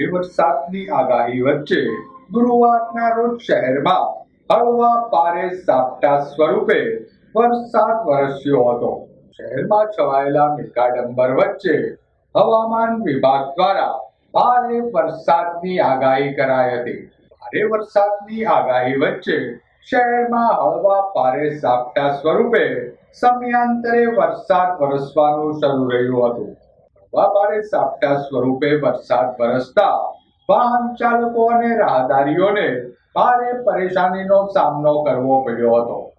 ભારે વરસાદની આગાહી વચ્ચે ગુરુવારના રોજ શહેરમાં હળવા પારે સાપટા સ્વરૂપે વરસાદ વરસ્યો હતો. શહેરમાં છવાયેલા મેઘાડંબર વચ્ચે હવામાન વિભાગ દ્વારા ભારે વરસાદની આગાહી કરાઈ હતી. ભારે વરસાદની આગાહી વચ્ચે શહેરમાં હળવા પારે સાપટા સ્વરૂપે સમયાંતરે વરસાદ વરસવાનું શરૂ રહ્યું હતું. હળવા સાપટા સ્વરૂપે વરસાદ વરસતા. વાહન ચાલકો અને રાહદારીઓને ભારે પરેશાનીનો સામનો કરવો પડ્યો હતો.